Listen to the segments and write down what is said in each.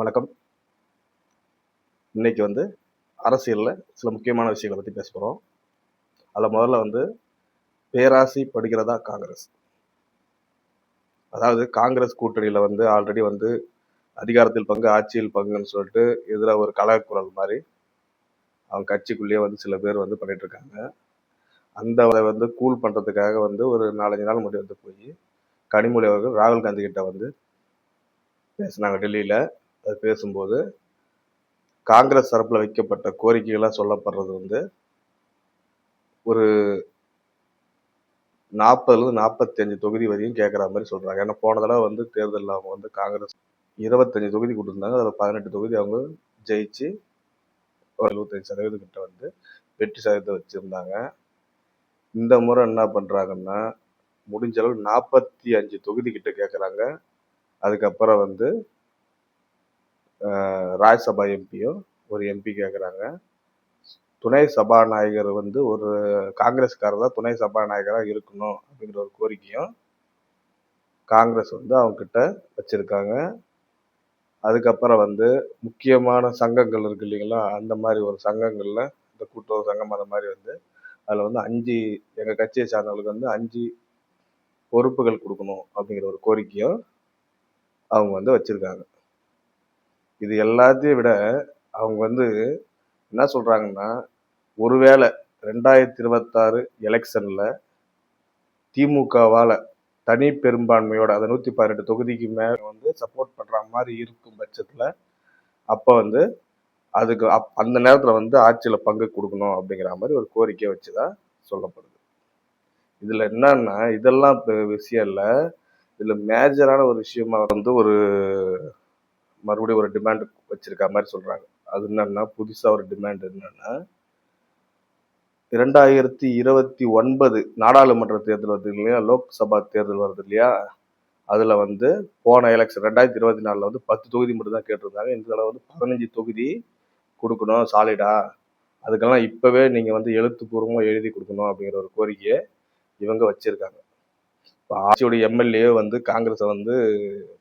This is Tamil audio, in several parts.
வணக்கம். இன்னைக்கு வந்து அரசியலில் சில முக்கியமான விஷயங்களை பற்றி பேச போகிறோம் அதில் முதல்ல வந்து பேராசி படுகிறதா காங்கிரஸ்? அதாவது காங்கிரஸ் கூட்டணியில் வந்து ஆல்ரெடி வந்து அதிகாரத்தில் பங்கு ஆட்சியில் பங்குன்னு சொல்லிட்டு இதில் ஒரு கலகக்குரல் மாதிரி அவங்க கட்சிக்குள்ளேயே வந்து சில பேர் வந்து பண்ணிட்டு இருக்காங்க. அந்த அதை வந்து கூல் பண்ணுறதுக்காக வந்து ஒரு நாலஞ்சு நாள் முன்னாடி வந்து போய் கனிமொழி அவர்கள் ராகுல் காந்தி கிட்ட வந்து பேசினாங்க டெல்லியில். அது பேசும்போது காங்கிரஸ் தரப்பில் வைக்கப்பட்ட கோரிக்கைகளாக சொல்லப்படுறது வந்து ஒரு நாற்பதுலேருந்து நாற்பத்தஞ்சு தொகுதி வரையும் கேட்குற மாதிரி சொல்கிறாங்க ஏன்னா போன தடவை வந்து தேர்தலில் அவங்க வந்து காங்கிரஸ் இருபத்தஞ்சு தொகுதி கொடுத்துருந்தாங்க. அதில் பதினெட்டு தொகுதி அவங்க ஜெயிச்சு ஒரு எழுபத்தஞ்சு சதவீதம் கிட்ட வந்து வெற்றி சதவீதத்தை வச்சுருந்தாங்க. இந்த முறை என்ன பண்ணுறாங்கன்னா முடிஞ்ச அளவு நாற்பத்தி அஞ்சு தொகுதி கிட்ட கேட்குறாங்க அதுக்கப்புறம் வந்து ராஜ்யசபா எம்பியும் ஒரு எம்பி கேட்குறாங்க துணை சபாநாயகர் வந்து ஒரு காங்கிரஸ்காரர் தான் துணை சபாநாயகராக இருக்கணும் அப்படிங்கிற ஒரு கோரிக்கையும் காங்கிரஸ் வந்து அவங்கக்கிட்ட வச்சுருக்காங்க. அதுக்கப்புறம் வந்து முக்கியமான சங்கங்கள் இருக்கு இல்லைங்களா? அந்த மாதிரி ஒரு சங்கங்களில் இந்த கூட்டுறவு சங்கம் அந்த மாதிரி வந்து அதில் வந்து அஞ்சு எங்கள் கட்சியை சார்ந்தவங்களுக்கு வந்து அஞ்சு பொறுப்புகள் கொடுக்கணும் அப்படிங்கிற ஒரு கோரிக்கையும் அவங்க வந்து வச்சுருக்காங்க. இது எல்லாத்தையும் விட அவங்க வந்து என்ன சொல்கிறாங்கன்னா ஒருவேளை ரெண்டாயிரத்தி இருபத்தாறு எலெக்ஷனில் திமுகவால் தனி பெரும்பான்மையோட அதை நூற்றி பதினெட்டு தொகுதிக்கு மேலே வந்து சப்போர்ட் பண்ணுற மாதிரி இருக்கும் பட்சத்தில் அப்போ வந்து அதுக்கு அப் அந்த நேரத்தில் வந்து ஆட்சியில் பங்கு கொடுக்கணும் அப்படிங்கிற மாதிரி ஒரு கோரிக்கை வச்சுதான் சொல்லப்படுது. இதில் என்னன்னா இதெல்லாம் விஷயம் இல்லை. இதில் மேஜரான ஒரு விஷயமா வந்து ஒரு மறுபடியும் ஒரு டிமாண்ட் வச்சிருக்க மாதிரி சொல்கிறாங்க அது என்னன்னா புதுசாக ஒரு டிமாண்ட் என்னன்னா இரண்டாயிரத்தி இருபத்தி ஒன்பது நாடாளுமன்ற தேர்தல் வருது இல்லையா? லோக்சபா தேர்தல் வருது இல்லையா? அதில் வந்து போன எலெக்ஷன் ரெண்டாயிரத்தி இருபத்தி நாலில் வந்து பத்து தொகுதி மட்டும் தான் கேட்டிருந்தாங்க. இந்த தடவை வந்து பதினஞ்சு தொகுதி கொடுக்கணும் சாலிடா அதுக்கெல்லாம் இப்போவே நீங்கள் வந்து எழுத்துப்பூர்வமாக எழுதி கொடுக்கணும் அப்படிங்கிற ஒரு கோரிக்கையை இவங்க வச்சிருக்காங்க. இப்போ ஆட்சியோட எம்எல்ஏ வந்து காங்கிரஸை வந்து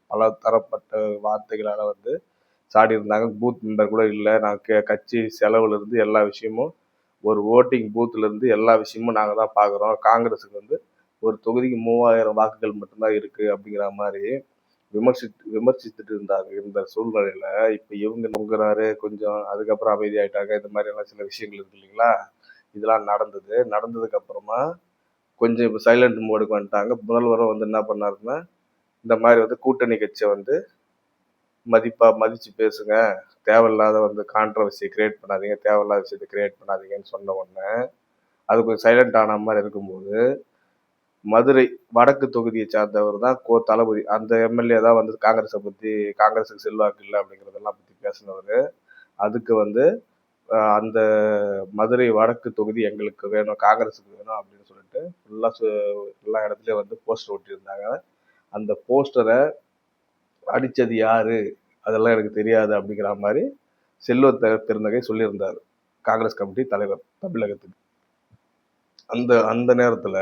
பல தரப்பட்ட வார்த்தைகளால் வந்து சாடி இருந்தாங்க பூத் மெம்பர் கூட இல்லை. நான் கே- கட்சி செலவுலேருந்து எல்லா விஷயமும் ஒரு ஓட்டிங் பூத்துலேருந்து இருந்து எல்லா விஷயமும் நாங்கள் தான் பார்க்குறோம் காங்கிரஸுக்கு வந்து ஒரு தொகுதிக்கு மூவாயிரம் வாக்குகள் மட்டும்தான் இருக்குது அப்படிங்கிற மாதிரி விமர்சித்து விமர்சித்துட்டு இருந்தாங்க இந்த சூழ்நிலையில். இப்போ இவங்க நொங்குறாரு கொஞ்சம் அதுக்கப்புறம் அமைதியாயிட்டாங்க. இந்த மாதிரி எல்லாம் சில விஷயங்கள் இருக்கு இல்லைங்களா? இதெல்லாம் நடந்தது. நடந்ததுக்கப்புறமா கொஞ்சம் இப்போ சைலண்ட் மோடுக்கு வந்துட்டாங்க. முதல்வரும் வந்து என்ன பண்ணாருன்னா இந்த மாதிரி வந்து கூட்டணி கட்சியை வந்து மதிப்பாக மதித்து பேசுங்க. தேவையில்லாத வந்து கான்ட்ரவர்சியை கிரியேட் பண்ணாதீங்க. தேவையில்லாத விஷயத்தை கிரியேட் பண்ணாதீங்கன்னு சொன்ன உடனே அது கொஞ்சம் சைலண்ட் ஆன மாதிரி இருக்கும்போது மதுரை வடக்கு தொகுதியை சார்ந்தவர் தான் கோ தளபதி. அந்த எம்எல்ஏ தான் வந்து காங்கிரஸை பற்றி காங்கிரஸுக்கு செல்வாக்கு இல்லை அப்படிங்கிறதெல்லாம் பற்றி பேசினவர். அதுக்கு வந்து அந்த மதுரை வடக்கு தொகுதி எங்களுக்கு வேணும் காங்கிரஸுக்கு வேணும் அப்படின்னு சொல்லிட்டு ஃபுல்லா எல்லா இடத்துலயும் வந்து போஸ்டர் ஒட்டியிருந்தாங்க. அந்த போஸ்டரை அடிச்சது யாரு? அதெல்லாம் எனக்கு தெரியாது அப்படிங்கிற மாதிரி செல்வ திருநகை சொல்லியிருந்தார். காங்கிரஸ் கமிட்டி தலைவர் தமிழகத்துக்கு. அந்த அந்த நேரத்தில்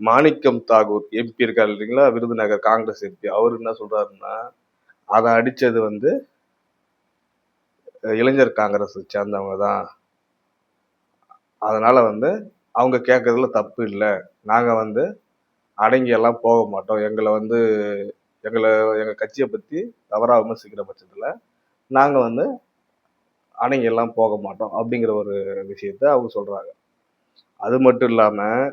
மாணிக்கம் தாகூர் எம்பி இருக்கார் இல்லைங்களா? விருதுநகர் காங்கிரஸ் எம்பி அவர் என்ன சொல்கிறாருன்னா அதை அடித்தது வந்து இளைஞர் காங்கிரஸ் சேர்ந்தவங்க தான் அதனால் வந்து அவங்க கேட்கறதுல தப்பு இல்லை. நாங்கள் வந்து அடங்கி எல்லாம் போக மாட்டோம். எங்களை வந்து எங்களை எங்கள் கட்சியை பற்றி தவறாக விமர்சிக்கிற பட்சத்தில் நாங்கள் வந்து அடங்கி எல்லாம் போக மாட்டோம் அப்படிங்கிற ஒரு விஷயத்த அவங்க சொல்கிறாங்க அது மட்டும் இல்லாமல்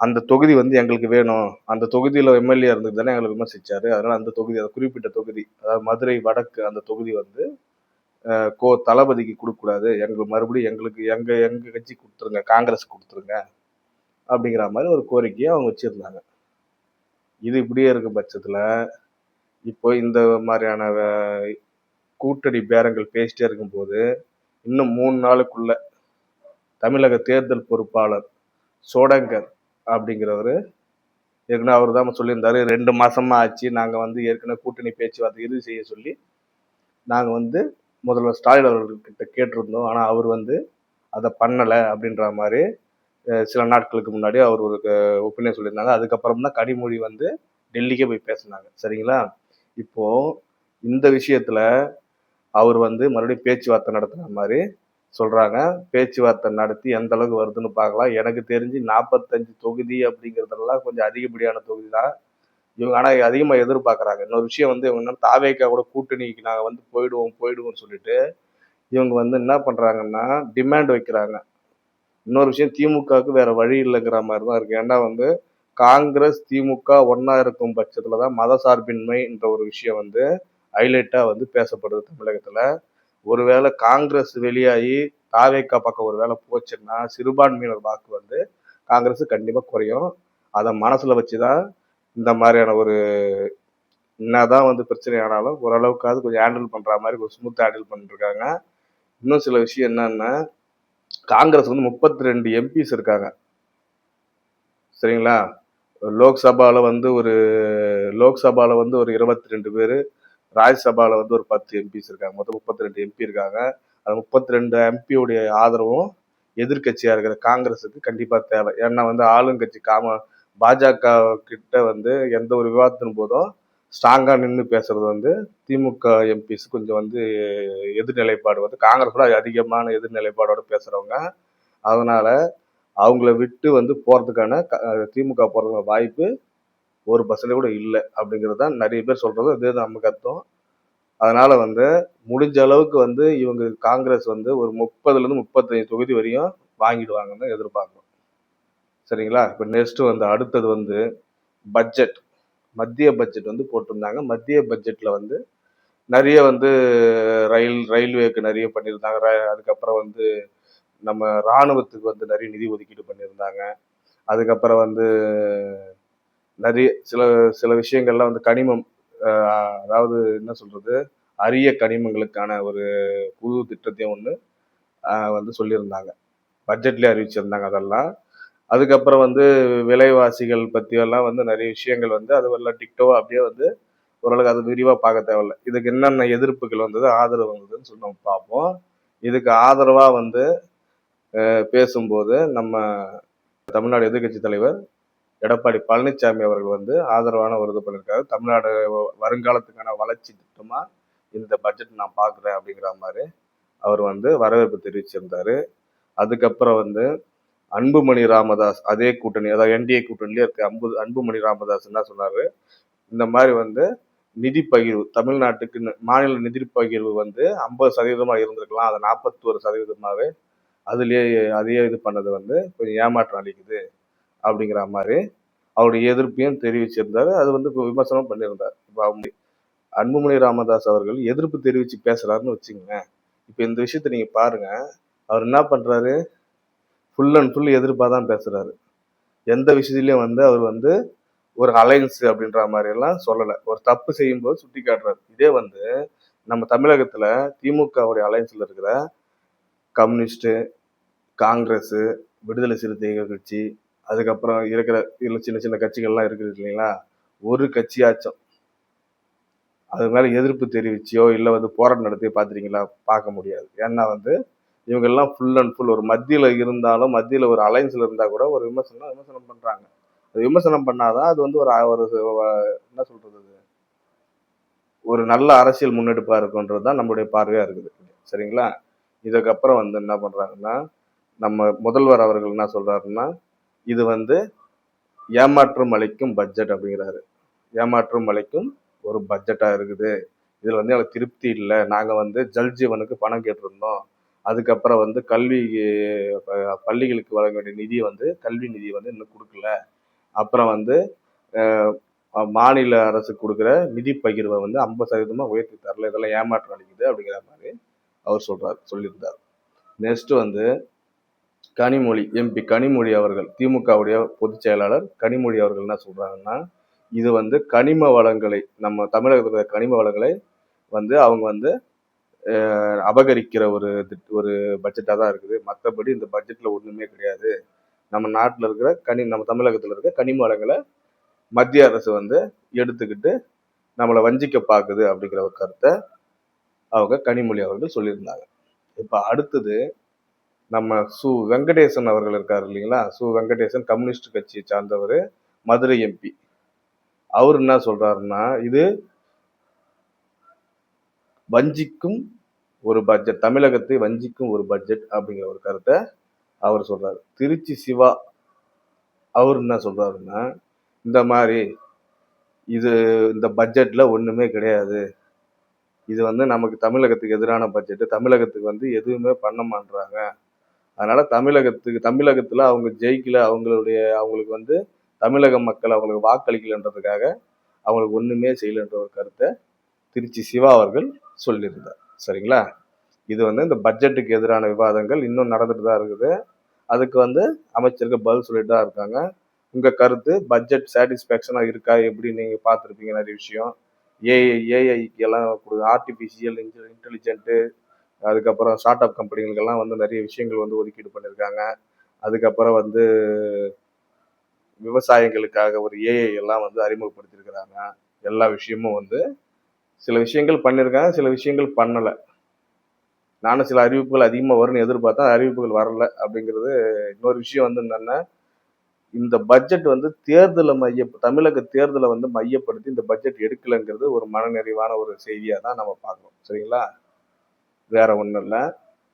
அந்த தொகுதி வந்து எங்களுக்கு வேணும். அந்த தொகுதியில் எம்எல்ஏ இருந்தது தானே எங்களை விமர்சித்தார் அதனால் அந்த தொகுதி அந்த குறிப்பிட்ட தொகுதி அதாவது மதுரை வடக்கு அந்த தொகுதி வந்து கோ தளபதிக்கு கொடுக்கக்கூடாது. எங்களுக்கு மறுபடியும் எங்களுக்கு எங்கள் எங்கள் கட்சி கொடுத்துருங்க காங்கிரஸ் கொடுத்துருங்க அப்படிங்கிற மாதிரி ஒரு கோரிக்கையை அவங்க வச்சுருந்தாங்க. இது இப்படியே இருக்க பட்சத்தில் இப்போ இந்த மாதிரியான கூட்டணி பேரங்கள் பேசிட்டே இருக்கும்போது இன்னும் மூணு நாளுக்குள்ள தமிழக தேர்தல் பொறுப்பாளர் சோடங்கர் அப்படிங்கிறவர் ஏற்கனவே அவர் தான் சொல்லியிருந்தாரு ரெண்டு மாசமா ஆச்சு நாங்கள் வந்து ஏற்கனவே கூட்டணி பேச்சுவார்த்தை இறுதி செய்ய சொல்லி நாங்கள் வந்து முதல்வர் ஸ்டாலின் அவர்கள்கிட்ட கேட்டிருந்தோம். ஆனால் அவர் வந்து அதை பண்ணலை அப்படின்ற மாதிரி சில நாட்களுக்கு முன்னாடி அவர் ஒரு ஒப்பீனியன் சொல்லியிருந்தாங்க. அதுக்கப்புறம் தான் கனிமொழி வந்து டெல்லிக்கே போய் பேசினாங்க. சரிங்களா? இப்போ இந்த விஷயத்துல அவர் வந்து மறுபடியும் பேச்சுவார்த்தை நடத்துன மாதிரி சொல்றாங்க. பேச்சுவார்த்தை நடத்தி எந்த அளவுக்கு வருதுன்னு பார்க்கலாம். எனக்கு தெரிஞ்சு நாற்பத்தஞ்சு தொகுதி அப்படிங்கிறதெல்லாம் கொஞ்சம் அதிகப்படியான தொகுதி தான். இவங்க ஆனால் அதிகமாக எதிர்பார்க்குறாங்க. இன்னொரு விஷயம் வந்து இவங்க என்ன தாவேக்கா கூட கூட்டணிக்கு நாங்கள் வந்து போயிடுவோம் போயிடுவோம்னு சொல்லிட்டு இவங்க வந்து என்ன பண்ணுறாங்கன்னா டிமாண்ட் வைக்கிறாங்க. இன்னொரு விஷயம் திமுகவுக்கு வேற வழி இல்லைங்கிற மாதிரி தான் இருக்குது ஏன்னா வந்து காங்கிரஸ் திமுக ஒன்றா இருக்கும் பட்சத்தில் தான் மதசார்பின்மைன்ற ஒரு விஷயம் வந்து ஹைலைட்டாக வந்து பேசப்படுது தமிழகத்தில். ஒருவேளை காங்கிரஸ் வெளியாகி தாவேக்கா பக்கம் ஒரு வேளை போச்சுன்னா சிறுபான்மையினர் வாக்கு வந்து காங்கிரஸ் கண்டிப்பாக குறையும். அதை மனசில் வச்சு தான் இந்த மாதிரியான ஒரு என்னதான் வந்து பிரச்சனை ஆனாலும் ஓரளவுக்காவது கொஞ்சம் ஹேண்டில் பண்ற மாதிரி ஒரு ஸ்மூத் ஹேண்டில் பண்ணிருக்காங்க இன்னும் சில விஷயம் என்னன்னா காங்கிரஸ் வந்து முப்பத்தி ரெண்டு எம்பிஸ் இருக்காங்க. சரிங்களா? லோக்சபாவில் வந்து ஒரு லோக்சபாவில் வந்து ஒரு இருபத்தி ரெண்டு பேர் ராஜ்யசபாவில் வந்து ஒரு பத்து எம்பிஸ் இருக்காங்க. மொத்தம் முப்பத்தி ரெண்டு எம்பி இருக்காங்க. அந்த முப்பத்தி ரெண்டு எம்பியோடைய ஆதரவும் எதிர்கட்சியாக இருக்கிற காங்கிரஸுக்கு கண்டிப்பாக தேவை. ஏன்னா வந்து ஆளுங்கட்சி காம பாஜக கிட்ட வந்து எந்த ஒரு விவாதத்தின் போதும் ஸ்ட்ராங்காக நின்று பேசுறது வந்து திமுக எம்பிஸ் கொஞ்சம் வந்து எதிர்நிலைப்பாடு வந்து காங்கிரஸோட அதிகமான எதிர்நிலைப்பாடோட பேசுகிறவங்க அதனால அவங்கள விட்டு வந்து போகிறதுக்கான க- திமுக போகிறதுக்கான வாய்ப்பு ஒரு பர்சன்ட் கூட இல்லை அப்படிங்கிறது தான் நிறைய பேர் சொல்கிறது இதே தான் நமக்கு அர்த்தம் அதனால் வந்து முடிஞ்ச அளவுக்கு வந்து இவங்க காங்கிரஸ் வந்து ஒரு முப்பதுலேருந்து முப்பத்தஞ்சு தொகுதி வரையும் வாங்கிடுவாங்கன்னு எதிர்பார்க்கிறோம். சரிங்களா? இப்போ நெக்ஸ்ட் வந்து அடுத்தது வந்து பட்ஜெட் மத்திய பட்ஜெட் வந்து போட்டிருந்தாங்க. மத்திய பட்ஜெட்டில் வந்து நிறைய வந்து ரயில் ரயில்வேக்கு நிறைய பண்ணியிருந்தாங்க. ர- அதுக்கப்புறம் வந்து நம்ம ராணுவத்துக்கு வந்து நிறைய நிதி ஒதுக்கீடு பண்ணியிருந்தாங்க. அதுக்கப்புறம் வந்து நிறைய சில சில விஷயங்கள்லாம் வந்து கனிமம் அதாவது என்ன சொல்கிறது அரிய கனிமங்களுக்கான ஒரு புது திட்டத்தையும் ஒன்று வந்து சொல்லியிருந்தாங்க. பட்ஜெட்லேயே அறிவிச்சிருந்தாங்க அதெல்லாம். அதுக்கப்புறம் வந்து விலைவாசிகள் பற்றியெல்லாம் வந்து நிறைய விஷயங்கள் வந்து அது எல்லாம் டிக்டோவாக அப்படியே வந்து ஓரளவுக்கு அது விரிவாக பார்க்க தேவையில்ல. இதுக்கு என்னென்ன எதிர்ப்புகள் வந்தது ஆதரவு வந்ததுன்னு சொல்லி நம்ம பார்ப்போம். இதுக்கு ஆதரவாக வந்து பேசும்போது நம்ம தமிழ்நாடு எதிர்க்கட்சி தலைவர் எடப்பாடி பழனிசாமி அவர்கள் வந்து ஆதரவான ஒரு இது பண்ணியிருக்காரு. தமிழ்நாடு வருங்காலத்துக்கான வளர்ச்சி திட்டமாக இந்த பட்ஜெட் நான் பார்க்குறேன் அப்படிங்கிற மாதிரி அவர் வந்து வரவேற்பு தெரிவிச்சிருந்தார். அதுக்கப்புறம் வந்து அன்புமணி ராமதாஸ் அதே கூட்டணி அதாவது என்டிஏ கூட்டணியிலே இருக்க அன்பு அன்புமணி ராமதாஸ் என்ன சொன்னார்? இந்த மாதிரி வந்து நிதி பகிர்வு தமிழ்நாட்டுக்கு மாநில நிதி பகிர்வு வந்து ஐம்பது சதவீதமாக இருந்திருக்கலாம் அதை நாற்பத்தோரு சதவீதமாகவே அதுலேயே அதையே இது பண்ணது வந்து கொஞ்சம் ஏமாற்றம் அளிக்குது அப்படிங்கிற மாதிரி அவருடைய எதிர்ப்பையும் தெரிவிச்சிருந்தாரு. அது வந்து இப்போ விமர்சனம் பண்ணியிருந்தார். இப்போ அவங்க அன்புமணி ராமதாஸ் அவர்கள் எதிர்ப்பு தெரிவித்து பேசுகிறாருன்னு வச்சுக்கோங்க இப்போ இந்த விஷயத்த நீங்கள் பாருங்கள் அவர் என்ன பண்ணுறாரு ஃபுல் அண்ட் ஃபுல் எதிர்ப்பாக தான் பேசுகிறாரு எந்த விஷயத்துலையும் வந்து அவர் வந்து ஒரு அலைன்ஸ் அப்படின்ற மாதிரி எல்லாம் சொல்லலை. ஒரு தப்பு செய்யும்போது சுட்டி காட்டுறாரு. இதே வந்து நம்ம தமிழகத்தில் திமுகவுடைய அலைன்ஸில் இருக்கிற கம்யூனிஸ்ட்டு காங்கிரஸ்ஸு விடுதலை சிறுத்தைகள் கட்சி அதுக்கப்புறம் இருக்கிற இல்லை சின்ன சின்ன கட்சிகள்லாம் இருக்குது இல்லைங்களா? ஒரு கட்சியாச்சும். அது மேலே எதிர்ப்பு தெரிவிச்சியோ இல்லை வந்து போராட்டம் நடத்தியோ பார்த்துருக்கீங்களா? பார்க்க முடியாது. ஏன்னா வந்து இவங்கெல்லாம் ஃபுல் அண்ட் ஃபுல் ஒரு மத்தியில் இருந்தாலும் மத்தியில் ஒரு அலைன்ஸில் இருந்தால் கூட ஒரு விமர்சனம் விமர்சனம் பண்ணுறாங்க அது விமர்சனம் பண்ணாதான் அது வந்து ஒரு ஒரு என்ன சொல்கிறது ஒரு நல்ல அரசியல் முன்னெடுப்பாக இருக்குன்றது தான் நம்மளுடைய பார்வையாக இருக்குது. சரிங்களா? இதுக்கப்புறம் வந்து என்ன பண்ணுறாங்கன்னா நம்ம முதல்வர் அவர்கள் என்ன சொல்கிறாருன்னா இது வந்து ஏமாற்றம் அளிக்கும் பட்ஜெட் அப்படிங்கிறாரு. ஏமாற்றம் அளிக்கும் ஒரு பட்ஜெட்டாக இருக்குது. இதில் வந்து எனக்கு திருப்தி இல்லை. நாங்கள் வந்து ஜல்ஜீவனுக்கு பணம் கேட்டிருந்தோம். அதுக்கப்புறம் வந்து கல்வி பள்ளிகளுக்கு வழங்க வேண்டிய நிதி வந்து கல்வி நிதி வந்து இன்னும் கொடுக்கல. அப்புறம் வந்து மாநில அரசு கொடுக்குற நிதி பகிர்வை வந்து ஐம்பது சதவீதமாக உயர்த்தி தரல. இதெல்லாம் ஏமாற்றம் அளிக்குது அப்படிங்கிற மாதிரி அவர் சொல்கிறார் சொல்லியிருந்தார். நெக்ஸ்ட் வந்து கனிமொழி எம்பி கனிமொழி அவர்கள் திமுகவுடைய பொதுச் செயலாளர் கனிமொழி அவர்கள் என்ன சொல்கிறாங்கன்னா இது வந்து கனிம வளங்களை நம்ம தமிழகத்தில் கனிம வளங்களை வந்து அவங்க வந்து அபகரிக்கிற ஒரு திட்- ஒரு பட்ஜெட்டாக தான் இருக்குது. மற்றபடி இந்த பட்ஜெட்டில் ஒன்றுமே கிடையாது. நம்ம நாட்டில் இருக்கிற கனி நம்ம தமிழகத்தில் இருக்கிற கனிம வளங்களை மத்திய அரசு வந்து எடுத்துக்கிட்டு நம்மளை வஞ்சிக்க பார்க்குது அப்படிங்கிற ஒரு கருத்தை அவங்க கனிமொழி அவர்கள் சொல்லியிருந்தாங்க. இப்போ அடுத்தது நம்ம சு வெங்கடேசன் அவர்கள் இருக்கார் இல்லைங்களா? சு வெங்கடேசன் கம்யூனிஸ்ட் கட்சியை சார்ந்தவர் மதுரை எம்பி. அவர் என்ன சொல்கிறாருன்னா இது வஞ்சிக்கும் ஒரு பட்ஜெட் தமிழகத்தை வஞ்சிக்கும் ஒரு பட்ஜெட் அப்படிங்கிற ஒரு கருத்தை அவர் சொல்றாரு. திருச்சி சிவா அவர் என்ன சொல்றாருன்னா இந்த மாதிரி இது இந்த பட்ஜெட்ல ஒண்ணுமே கிடையாது. இது வந்து நமக்கு தமிழகத்துக்கு எதிரான பட்ஜெட்டு தமிழகத்துக்கு வந்து எதுவுமே பண்ண மாட்டுறாங்க அதனால தமிழகத்துக்கு தமிழகத்துல அவங்க ஜெயிக்கல அவங்களுடைய அவங்களுக்கு வந்து தமிழக மக்கள் அவங்களுக்கு வாக்களிக்கலன்றதுக்காக அவங்களுக்கு ஒண்ணுமே செய்யலன்ற ஒரு கருத்தை திருச்சி சிவா அவர்கள் சொல்லியிருந்தார். சரிங்களா? இது வந்து இந்த பட்ஜெட்டுக்கு எதிரான விவாதங்கள் இன்னும் நடந்துட்டு தான் இருக்குது. அதுக்கு வந்து அமைச்சர்கள் பதில் சொல்லிட்டு தான் இருக்காங்க. உங்கள் கருத்து பட்ஜெட் சாட்டிஸ்ஃபேக்ஷனாக இருக்கா? எப்படி நீங்கள் பார்த்துருப்பீங்க நிறைய விஷயம். ஏஐ ஏஐக்கு எல்லாம் ஆர்டிஃபிஷியல் இன்டெலிஜென்ட்டு அதுக்கப்புறம் ஸ்டார்ட் அப் கம்பெனிகளுக்கெல்லாம் வந்து நிறைய விஷயங்கள் வந்து ஒதுக்கீடு பண்ணியிருக்காங்க. அதுக்கப்புறம் வந்து விவசாயிகளுக்காக ஒரு ஏஐ எல்லாம் வந்து அறிமுகப்படுத்தியிருக்கிறாங்க. எல்லா விஷயமும் வந்து சில விஷயங்கள் பண்ணியிருக்காங்க சில விஷயங்கள் பண்ணலை. நானும் சில அறிவிப்புகள் அதிகமாக வரும்னு எதிர்பார்த்தா அறிவிப்புகள் வரல அப்படிங்கிறது இன்னொரு விஷயம் வந்து என்னென்னா இந்த பட்ஜெட் வந்து தேர்தலை மைய தமிழக தேர்தலை வந்து மையப்படுத்தி இந்த பட்ஜெட் எடுக்கலைங்கிறது ஒரு மனநிறைவான ஒரு செய்தியாக தான் நம்ம பார்க்குறோம். சரிங்களா? வேற ஒன்றும் இல்லை.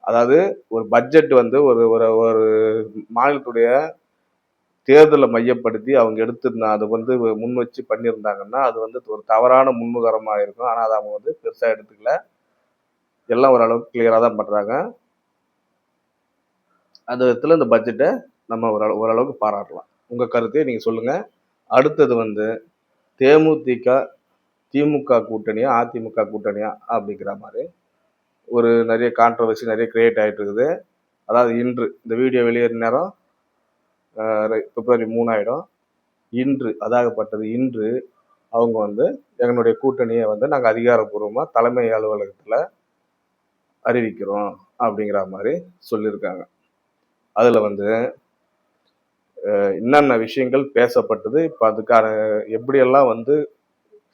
அதாவது ஒரு பட்ஜெட் வந்து ஒரு ஒரு ஒரு மாநிலத்துடைய தேர்தலை மையப்படுத்தி அவங்க எடுத்திருந்தா அதை வந்து முன் வச்சு பண்ணியிருந்தாங்கன்னா அது வந்து ஒரு தவறான முன்முகரமாக இருக்கும். ஆனால் அதை அவங்க வந்து பெருசாக எடுத்துக்கல. எல்லாம் ஓரளவுக்கு கிளியராக தான் பண்ணுறாங்க அந்த விதத்தில் இந்த பட்ஜெட்டை நம்ம ஓரளவு ஓரளவுக்கு பாராட்டலாம். உங்கள் கருத்தை நீங்கள் சொல்லுங்கள் அடுத்தது வந்து தேமுதிக திமுக கூட்டணியா அதிமுக கூட்டணியா அப்படிங்கிற மாதிரி ஒரு நிறைய கான்ட்ரவர்சி நிறைய கிரியேட் ஆகிட்டு இருக்குது. அதாவது இன்று இந்த வீடியோ வெளியேற நேரம் பிப்ரவரி மூணாயிடும். இன்று அதாகப்பட்டது இன்று அவங்க வந்து எங்களுடைய கூட்டணியை வந்து நாங்கள் அதிகாரப்பூர்வமாக தலைமை அலுவலகத்தில் அறிவிக்கிறோம் அப்படிங்கிற மாதிரி சொல்லியிருக்காங்க. அதில் வந்து என்னென்ன விஷயங்கள் பேசப்பட்டது இப்போ அதுக்கான எப்படியெல்லாம் வந்து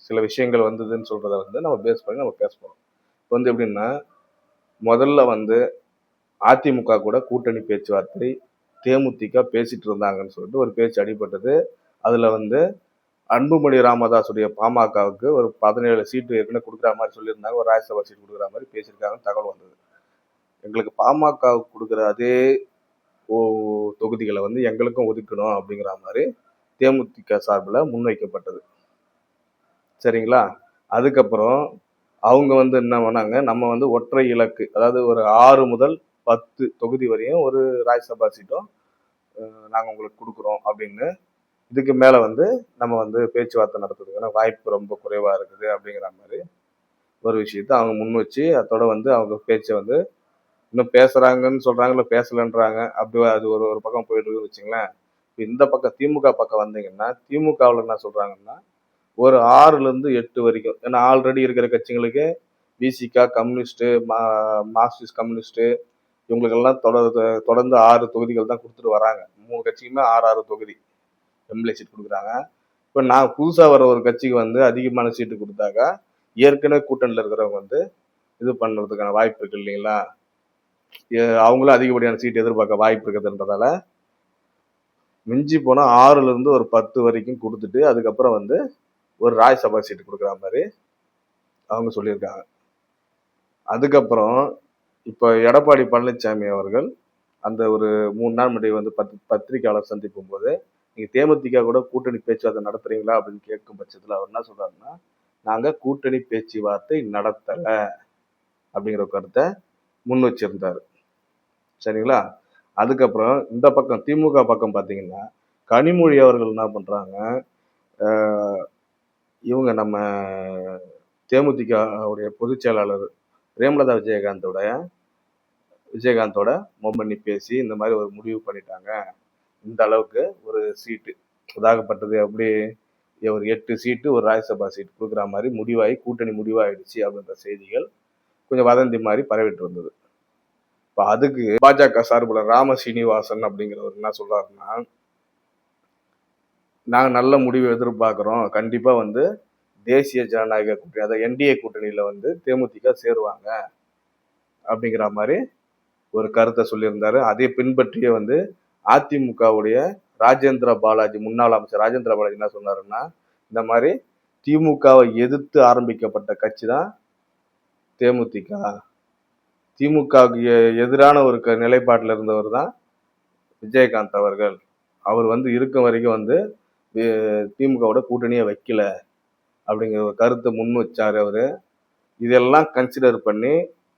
சில விஷயங்கள் வந்ததுன்னு சொல்கிறத வந்து நம்ம பேஸ் பண்ணி நம்ம பேச போகிறோம் இப்போ வந்து எப்படின்னா முதல்ல வந்து அதிமுக கூட கூட்டணி பேச்சுவார்த்தை தேமுதிக பேசிட்டு இருந்தாங்கன்னு சொல்லிட்டு ஒரு பேச்சு அடிபட்டது. அதில் வந்து அன்புமணி ராமதாஸுடைய பாமகவுக்கு ஒரு பதினேழு சீட்டு ஏற்கனவே கொடுக்குற மாதிரி சொல்லியிருந்தாங்க. ஒரு ராஜ்யசபா சீட் கொடுக்குற மாதிரி பேசியிருக்காங்கன்னு தகவல் வந்தது. எங்களுக்கு பாமகவுக்கு கொடுக்குற அதே தொகுதிகளை வந்து எங்களுக்கும் ஒதுக்கணும் அப்படிங்கிற மாதிரி தேமுதிக சார்பில் முன்வைக்கப்பட்டது. சரிங்களா? அதுக்கப்புறம் அவங்க வந்து என்ன பண்ணாங்க? நம்ம வந்து ஒற்றை இலக்கு அதாவது ஒரு ஆறு முதல் பத்து தொகுதி வரையும் ஒரு ராஜ்யசபா சீட்டும் நாங்கள் உங்களுக்கு கொடுக்குறோம் அப்படின்னு. இதுக்கு மேலே வந்து நம்ம வந்து பேச்சுவார்த்தை நடத்துறதுக்கான வாய்ப்பு ரொம்ப குறைவாக இருக்குது அப்படிங்கிற மாதிரி ஒரு விஷயத்த அவங்க முன் வச்சு அதோட வந்து அவங்க பேச்சை வந்து இன்னும் பேசுகிறாங்கன்னு சொல்கிறாங்க இல்லை பேசலைன்றாங்க. அப்படி அது ஒரு ஒரு பக்கம் போயிட்டு இருக்குன்னு வச்சுங்களேன். இப்போ இந்த பக்கம் திமுக பக்கம் வந்தீங்கன்னா திமுகவில் என்ன சொல்கிறாங்கன்னா ஒரு ஆறுலேருந்து எட்டு வரைக்கும் ஏன்னா ஆல்ரெடி இருக்கிற கட்சிங்களுக்கு பிசிகா கம்யூனிஸ்ட்டு மா மார்க்சிஸ்ட் கம்யூனிஸ்ட்டு இவங்களுக்கெல்லாம் தொடர்ந்து தொடர்ந்து ஆறு தொகுதிகள் தான் கொடுத்துட்டு வராங்க. மூணு கட்சிக்குமே ஆறு ஆறு தொகுதி எம்எல்ஏ சீட் கொடுக்குறாங்க. இப்போ நான் புதுசாக வர ஒரு கட்சிக்கு வந்து அதிகமான சீட்டு கொடுத்தாக்கா ஏற்கனவே கூட்டணியில் இருக்கிறவங்க வந்து இது பண்ணுறதுக்கான வாய்ப்பு இருக்கு இல்லைங்களா? அவங்களும் அதிகப்படியான சீட்டு எதிர்பார்க்க வாய்ப்பு இருக்குதுன்றதால மிஞ்சி போனால் ஆறுலேருந்து ஒரு பத்து வரைக்கும் கொடுத்துட்டு அதுக்கப்புறம் வந்து ஒரு ராஜ்யசபா சீட்டு கொடுக்குற மாதிரி அவங்க சொல்லியிருக்காங்க. அதுக்கப்புறம் இப்போ எடப்பாடி பழனிசாமி அவர்கள் அந்த ஒரு மூணு நாள் முன்னாடி வந்து பத் பத்திரிகையாளர் சந்திக்கும் போது நீங்கள் தேமுதிக கூட கூட்டணி பேச்சுவார்த்தை நடத்துறீங்களா? அப்படின்னு கேட்கும் பட்சத்தில் அவர் என்ன சொல்கிறாருன்னா நாங்கள் கூட்டணி பேச்சுவார்த்தை நடத்தலை. அப்படிங்கிற கருத்தை முன் வச்சிருந்தார். சரிங்களா? அதுக்கப்புறம் இந்த பக்கம் திமுக பக்கம் பார்த்தீங்கன்னா கனிமொழி அவர்கள் என்ன பண்ணுறாங்க இவங்க நம்ம தேமுதிக உடைய பொதுச் செயலாளர் பிரேமலதா விஜயகாந்தோட விஜயகாந்தோட மொம்மண்ணி பேசி இந்த மாதிரி ஒரு முடிவு பண்ணிட்டாங்க. இந்த அளவுக்கு ஒரு சீட்டு உதாகப்பட்டது அப்படி ஒரு எட்டு சீட்டு ஒரு ராஜ்யசபா சீட் கொடுக்குற மாதிரி முடிவாகி கூட்டணி முடிவாயிடுச்சு அப்படின்ற செய்திகள் கொஞ்சம் வதந்தி மாதிரி பரவிட்டு வந்தது இப்போ அதுக்கு பாஜக சார்பில் ராம சீனிவாசன் அப்படிங்கிறவர் என்ன சொல்றாருன்னா நாங்கள் நல்ல முடிவு எதிர்பார்க்குறோம். கண்டிப்பாக வந்து தேசிய ஜனநாயக கூட்டணி அதாவது என்டிஏ கூட்டணியில் வந்து தேமுதிக சேருவாங்க அப்படிங்கிற மாதிரி ஒரு கருத்தை சொல்லியிருந்தாரு. அதை பின்பற்றியே வந்து அதிமுகவுடைய ராஜேந்திர பாலாஜி முன்னாள் அமைச்சர் ராஜேந்திர பாலாஜி என்ன சொன்னாருன்னா இந்த மாதிரி திமுகவை எதிர்த்து ஆரம்பிக்கப்பட்ட கட்சி தான் தேமுதிக. திமுகவுக்கு எ- எதிரான ஒரு க நிலைப்பாட்டில் இருந்தவர் தான் விஜயகாந்த் அவர்கள். அவர் வந்து இருக்கும் வரைக்கும் வந்து திமுகவோட கூட்டணியை வைக்கல. அப்படிங்கிற ஒரு கருத்தை முன் வச்சார் அவர். இதெல்லாம் கன்சிடர் பண்ணி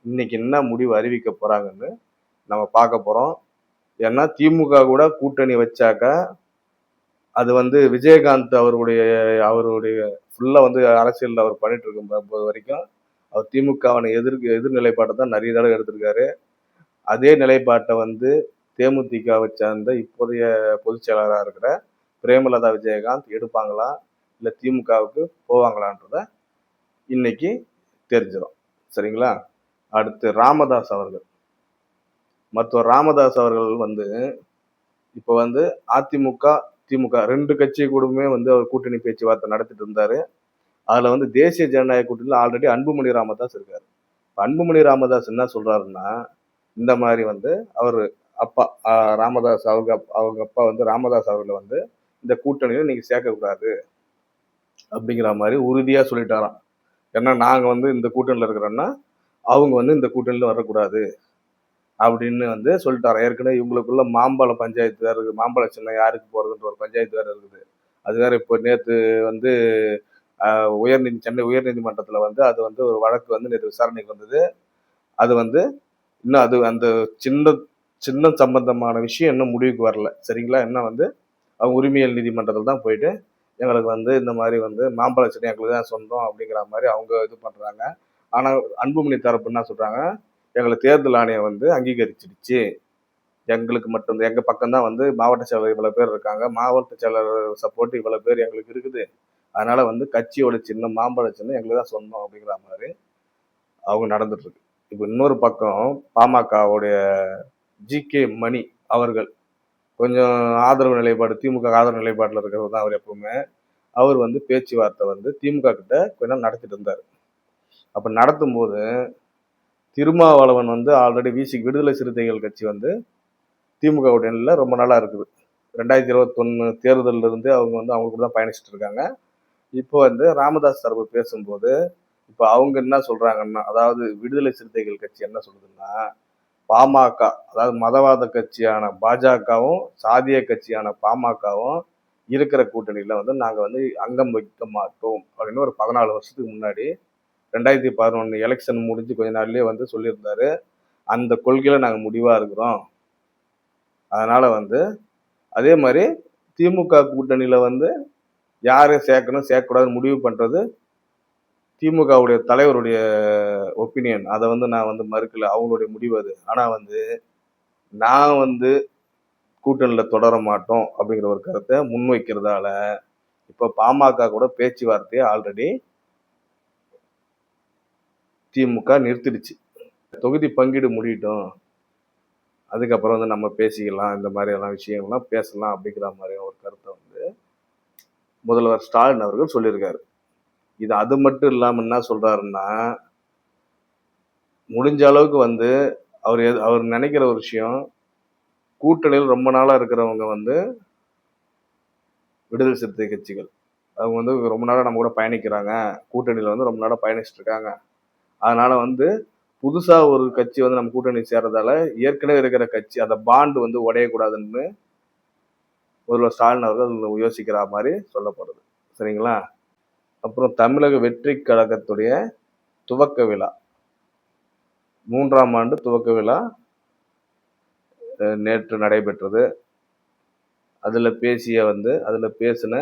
இன்னைக்கு என்ன முடிவு அறிவிக்க போகிறாங்கன்னு நம்ம பார்க்க போகிறோம் ஏன்னா திமுக கூட கூட்டணி வச்சாக்கா அது வந்து விஜயகாந்த் அவருடைய அவருடைய ஃபுல்லாக வந்து அரசியலில் அவர் பண்ணிட்டு இருக்கும் போது வரைக்கும். அவர் திமுகவின எதிர் எதிர்நிலைப்பாட்டை தான் நிறைய தடவை எடுத்திருக்காரு. அதே நிலைப்பாட்டை வந்து தேமுதிகவை சார்ந்த இப்போதைய பொதுச் செயலாளராக இருக்கிற பிரேமலதா விஜயகாந்த் எடுப்பாங்களா? இல்லை திமுகவுக்கு போவாங்களான்றத இன்னைக்கு தெரிஞ்சிடும் சரிங்களா? அடுத்து ராமதாஸ் அவர்கள். மருத்துவர் ராமதாஸ் அவர்கள் வந்து இப்போ வந்து அதிமுக திமுக ரெண்டு கட்சி கூடமே வந்து அவர் கூட்டணி பேச்சுவார்த்தை நடத்திட்டு இருந்தாரு. அதில் வந்து தேசிய ஜனநாயக கூட்டணியில் ஆல்ரெடி அன்புமணி ராமதாஸ் இருக்கார். அன்புமணி ராமதாஸ் என்ன சொல்கிறாருன்னா இந்த மாதிரி வந்து அவர் அப்பா ராமதாஸ் அவங்க அவங்க அப்பா வந்து ராமதாஸ் அவர்களை வந்து இந்த கூட்டணியில் நீங்கள் சேர்க்கக்கூடாது. அப்படிங்கிற மாதிரி உறுதியாக சொல்லிட்டாராம். ஏன்னா நாங்கள் வந்து இந்த கூட்டணியில் இருக்கிறோன்னா அவங்க வந்து இந்த கூட்டணியில் வரக்கூடாது அப்படின்னு வந்து சொல்லிட்டாரு ஏற்கனவே இவங்களுக்குள்ள மாம்பழம் பஞ்சாயத்து வேறு இருக்குது மாம்பழ சின்னம் யாருக்கு போகிறதுன்ற ஒரு பஞ்சாயத்து வேறு இருக்குது. அது வேறு இப்போ நேற்று வந்து உயர்நீதி சென்னை உயர்நீதிமன்றத்தில் வந்து அது வந்து ஒரு வழக்கு வந்து நேற்று விசாரணைக்கு வந்தது. அது வந்து இன்னும் அது அந்த சின்ன சின்ன சம்பந்தமான விஷயம் இன்னும் முடிவுக்கு வரல. சரிங்களா? இன்னும் வந்து அவங்க உரிமையல் நீதிமன்றத்தில் தான் போயிட்டு எங்களுக்கு வந்து இந்த மாதிரி வந்து மாம்பழ செடி எங்களுக்கு தான் சொந்தம் அப்படிங்கிற மாதிரி அவங்க இது பண்ணுறாங்க ஆனால் அன்புமணி தரப்பு என்ன சொல்கிறாங்க எங்களை தேர்தல் ஆணையம் வந்து அங்கீகரிச்சிடுச்சு. எங்களுக்கு மட்டும் எங்கள் பக்கம் தான் வந்து மாவட்ட செயலர் இவ்வளோ பேர் இருக்காங்க. மாவட்ட செயலர் சப்போர்ட் இவ்வளோ பேர் எங்களுக்கு இருக்குது. அதனால் வந்து கட்சியோட சின்னம் மாம்பழ சின்னம் எங்களுக்கு தான் சொந்தம் அப்படிங்கிற மாதிரி அவங்க நடந்துட்டுருக்கு இப்போ இன்னொரு பக்கம் பாமகவுடைய ஜி கே மணி அவர்கள் கொஞ்சம் ஆதரவு நிலைப்பாடு திமுக ஆதரவு நிலைப்பாட்டில் இருக்கிறது தான் அவர் எப்பவுமே. அவர் வந்து பேச்சுவார்த்தை வந்து திமுக கிட்ட கொஞ்ச நடத்திட்டு இருந்தார். அப்போ நடத்தும் போது திருமாவளவன் வந்து ஆல்ரெடி விசி விடுதலை சிறுத்தைகள் கட்சி வந்து திமுக உடனில் ரொம்ப நாளாக இருக்குது. ரெண்டாயிரத்தி இருபத்தொன்னு தேர்தலில் இருந்து அவங்க வந்து அவங்க கூட தான் பயணிச்சுட்டு இருக்காங்க. இப்போ வந்து ராமதாஸ் தரப்பு பேசும்போது இப்போ அவங்க என்ன சொல்கிறாங்கன்னா அதாவது விடுதலை சிறுத்தைகள் கட்சி என்ன சொல்லுதுன்னா பாமக அதாவது மதவாத கட்சியான பாஜகவும் சாதிய கட்சியான பாமகவும் இருக்கிற கூட்டணியில் வந்து நாங்கள் வந்து அங்கம் வைக்க மாட்டோம் அப்படின்னு ஒரு பதினாலு வருஷத்துக்கு முன்னாடி ரெண்டாயிரத்தி பதினொன்று எலெக்ஷன் முடிஞ்சு கொஞ்ச நாள்லேயே வந்து சொல்லியிருந்தாரு. அந்த கொள்கையில் நாங்கள் முடிவாக இருக்கிறோம். அதனால் வந்து அதே மாதிரி திமுக கூட்டணியில் வந்து யாரை சேர்க்கணும் சேர்க்கக்கூடாதுன்னு முடிவு பண்ணுறது திமுகவுடைய தலைவருடைய ஒப்பீனியன் அதை வந்து நான் வந்து மறுக்கல. அவங்களுடைய முடிவு அது. ஆனால் வந்து நான் வந்து கூட்டணியில் தொடர மாட்டோம் அப்படிங்கிற ஒரு கருத்தை முன்வைக்கிறதால இப்போ பாமக கூட பேச்சுவார்த்தையை ஆல்ரெடி திமுக நிறுத்திடுச்சு. தொகுதி பங்கீடு முடியட்டும். அதுக்கப்புறம் வந்து நம்ம பேசிக்கலாம். இந்த மாதிரியெல்லாம் விஷயங்கள்லாம் பேசலாம் அப்படிங்கிற மாதிரி ஒரு கருத்தை வந்து முதல்வர் ஸ்டாலின் அவர்கள் சொல்லியிருக்காரு. இது அது மட்டும் இல்லாமல் என்ன சொல்கிறாருன்னா முடிஞ்ச அளவுக்கு வந்து அவர் எது- அவர் நினைக்கிற ஒரு விஷயம் கூட்டணியில் ரொம்ப நாளாக இருக்கிறவங்க வந்து விடுதலை சிறுத்தை கட்சிகள். அவங்க வந்து ரொம்ப நாளாக நம்ம கூட பயணிக்கிறாங்க. கூட்டணியில் வந்து ரொம்ப நாளாக பயணிச்சுட்டு இருக்காங்க. வந்து புதுசாக ஒரு கட்சி வந்து நம்ம கூட்டணி சேர்றதால ஏற்கனவே இருக்கிற கட்சி அந்த பாண்டு வந்து உடையக்கூடாதுன்னு முதல்வர் ஸ்டாலின் அவர்கள் யோசிக்கிற மாதிரி சொல்லப்படுது. சரிங்களா? அப்புறம் தமிழக வெற்றி கழகத்துடைய துவக்க விழா. மூன்றாம் ஆண்டு துவக்க விழா நேற்று நடைபெற்றது. அதில் பேசிய வந்து அதில் பேசின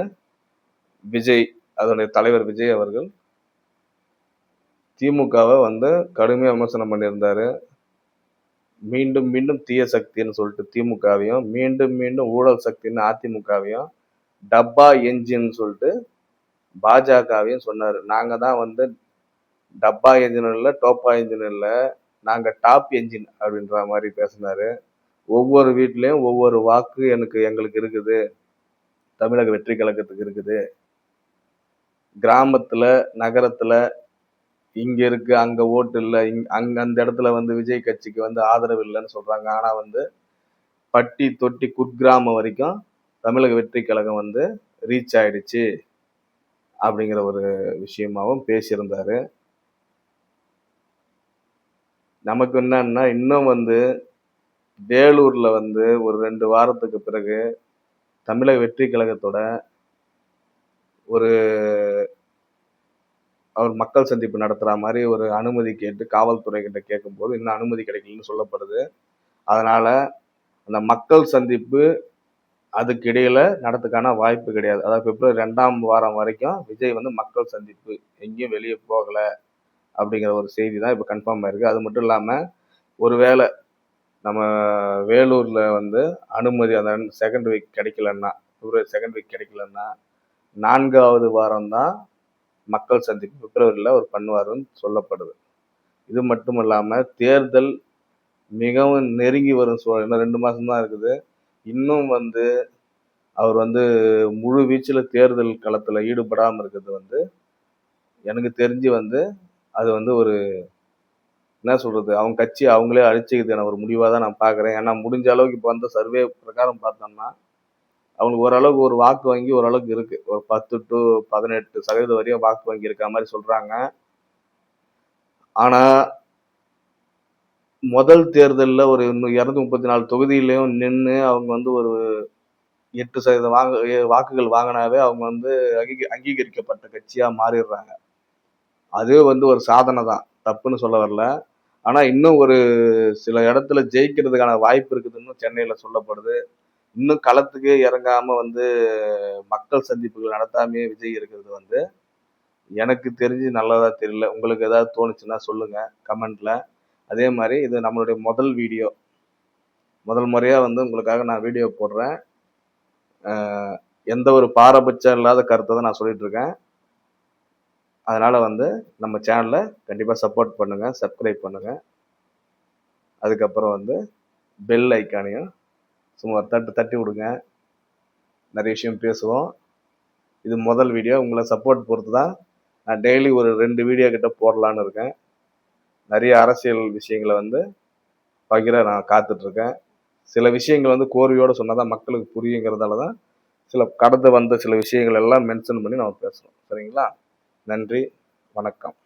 விஜய் அதனுடைய தலைவர் விஜய் அவர்கள் திமுகவை வந்து கடுமையாக விமர்சனம் பண்ணியிருந்தார். மீண்டும் மீண்டும் தீய சக்தின்னு சொல்லிட்டு திமுகவையும் மீண்டும் மீண்டும் ஊழல் சக்தின்னு அதிமுகவையும் டப்பா என்ஜின்னு சொல்லிட்டு பாஜகவையும் சொன்னார். நாங்கள் தான் வந்து டப்பா என்ஜின் இல்லை டோப்பா என்ஜின் இல்லை நாங்கள் டாப் என்ஜின் அப்படின்ற மாதிரி பேசினார். ஒவ்வொரு வீட்லேயும் ஒவ்வொரு வாக்கு எனக்கு எங்களுக்கு இருக்குது. தமிழக வெற்றி கழகத்துக்கு இருக்குது. கிராமத்தில் நகரத்தில் இங்கே இருக்குது அங்கே ஓட்டு இல்லை இங் அங்க அந்த இடத்துல வந்து விஜய் கட்சிக்கு வந்து ஆதரவு இல்லைன்னு சொல்கிறாங்க ஆனால் வந்து பட்டி தொட்டி குட்கிராமம் வரைக்கும் தமிழக வெற்றி கழகம் வந்து ரீச் ஆயிடுச்சு. அப்படிங்கிற ஒரு விஷயமாகவும் பேசியிருந்தார். நமக்கு என்னன்னா இன்னும் வந்து வேலூரில் வந்து ஒரு ரெண்டு வாரத்துக்கு பிறகு தமிழக வெற்றி கழகத்தோட ஒரு அவர் மக்கள் சந்திப்பு நடத்துகிற மாதிரி ஒரு அனுமதி கேட்டு காவல்துறை கிட்ட கேட்கும்போது இன்னும் அனுமதி கிடைக்கலன்னு சொல்லப்படுது. அதனால் அந்த மக்கள் சந்திப்பு அதுக்கு இடையில நடத்துக்கான வாய்ப்பு கிடையாது. அதாவது பிப்ரவரி ரெண்டாம் வாரம் வரைக்கும் விஜய் வந்து மக்கள் சந்திப்பு. எங்கேயும் வெளியே போகல அப்படிங்கிற ஒரு செய்தி தான் இப்போ கன்ஃபார்ம் ஆயிருக்கு. அது மட்டும் இல்லாமல் ஒருவேளை நம்ம வேலூர்ல வந்து அனுமதி அந்த செகண்ட் வீக் கிடைக்கலன்னா பிப்ரவரி செகண்ட் வீக் கிடைக்கலன்னா நான்காவது வாரம் தான் மக்கள் சந்திப்பு. பிப்ரவரியில் அவர் பண்ணுவாருன்னு சொல்லப்படுது. இது மட்டும் இல்லாமல் தேர்தல் மிகவும் நெருங்கி வரும் சூழல். இன்னும் ரெண்டு மாதம் தான் இருக்குது. இன்னும் வந்து அவர் வந்து முழு வீச்சில் தேர்தல் களத்தில் ஈடுபடாமல் இருக்கிறது வந்து எனக்கு தெரிஞ்சு வந்து அது வந்து ஒரு என்ன சொல்கிறது அவங்க கட்சி அவங்களே அழிச்சிக்கிறதுக்கான ஒரு முடிவாக தான் நான் பார்க்குறேன் ஏன்னா முடிஞ்ச அளவுக்கு இப்போ வந்து சர்வே பிரகாரம் பார்த்தோம்னா அவங்களுக்கு ஓரளவுக்கு ஒரு வாக்கு வங்கி ஓரளவுக்கு இருக்குது ஒரு பத்து டு பதினெட்டு சதவீதம் வரையும் வாக்கு வங்கி இருக்க மாதிரி சொல்கிறாங்க ஆனால் முதல் தேர்தலில் ஒரு இன்னும் இரநூத்தி முப்பத்தி நாலு தொகுதியிலையும் நின்று அவங்க வந்து ஒரு எட்டு சதவீதம் வாங்க வாக்குகள் வாங்கினாவே அவங்க வந்து அங்கீக அங்கீகரிக்கப்பட்ட கட்சியாக மாறிடுறாங்க. அது வந்து ஒரு சாதனை தான். தப்புன்னு சொல்ல வரல. ஆனால் இன்னும் ஒரு சில இடத்துல ஜெயிக்கிறதுக்கான வாய்ப்பு இருக்குதுன்னு சென்னையில் சொல்லப்படுது. இன்னும் களத்துக்கே இறங்காமல் வந்து மக்கள் சந்திப்புகள் நடத்தாமையே விஜய் இருக்கிறது வந்து எனக்கு தெரிஞ்சு நல்லதாக தெரியல. உங்களுக்கு ஏதாவது தோணுச்சுன்னா சொல்லுங்கள் கமெண்ட்டில் அதே மாதிரி இது நம்மளுடைய முதல் வீடியோ. முதல் முறையாக வந்து உங்களுக்காக நான் வீடியோ போடுறேன். எந்த ஒரு பாரபட்சம் இல்லாத கருத்தை தான் நான் சொல்லிட்டு இருக்கேன். அதனால் வந்து நம்ம சேனலை கண்டிப்பாக சப்போர்ட் பண்ணுங்கள் சப்ஸ்கிரைப் பண்ணுங்கள் அதுக்கப்புறம் வந்து பெல் ஐக்கானையும் சும்மா தட்டு தட்டி விடுங்க. நிறைய விஷயம் பேசுவோம். இது முதல் வீடியோ உங்களை சப்போர்ட் பொறுத்து தான் நான் டெய்லி ஒரு ரெண்டு வீடியோ கிட்ட போடலான்னு இருக்கேன். நிறைய அரசியல் விஷயங்களை வந்து பகிர நான் காத்துட்ருக்கேன். சில விஷயங்கள் வந்து கோர்வையோடு சொன்னால் தான் மக்களுக்கு புரியுங்கிறதால தான் சில கடந்து வந்த சில விஷயங்கள் எல்லாம் மென்ஷன் பண்ணி நம்ம பேசுகிறோம் சரிங்களா? நன்றி வணக்கம்.